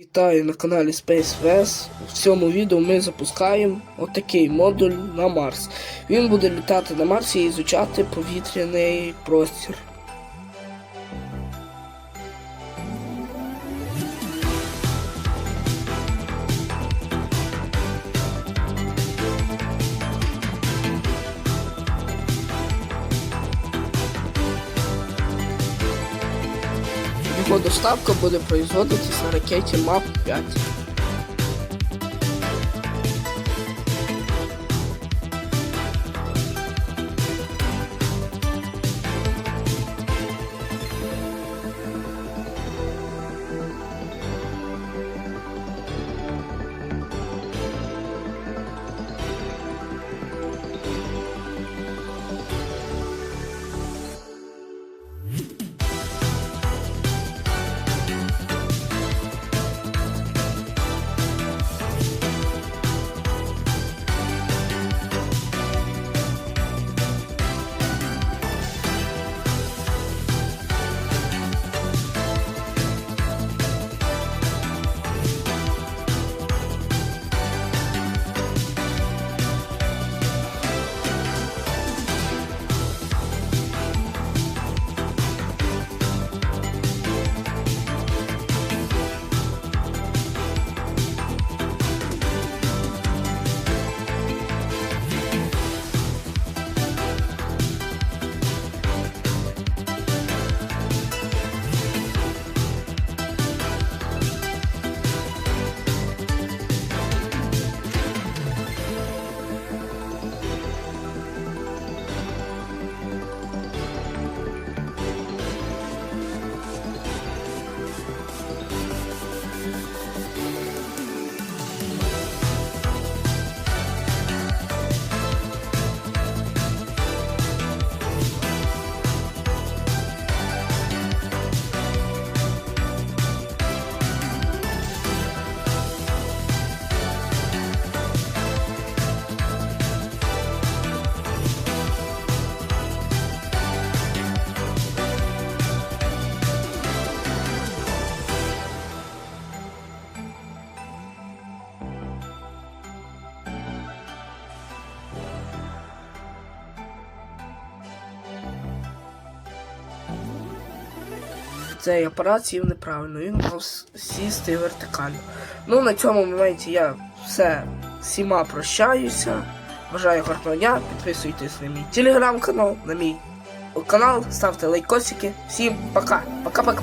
Вітаю на каналі Space West. В цьому відео ми запускаємо отакий модуль на Марс. Він буде літати на Марсі і ізучати повітряний простір. Бо доставка буде производитись на ракеті МАП-5. Цей апарат сів неправильно, він мав сісти вертикально. Ну, на цьому моменті я все всіма прощаюся. Бажаю гарного дня, підписуйтесь на мій телеграм-канал, на мій канал, ставте лайкосики. Всім пока. Пока-пока.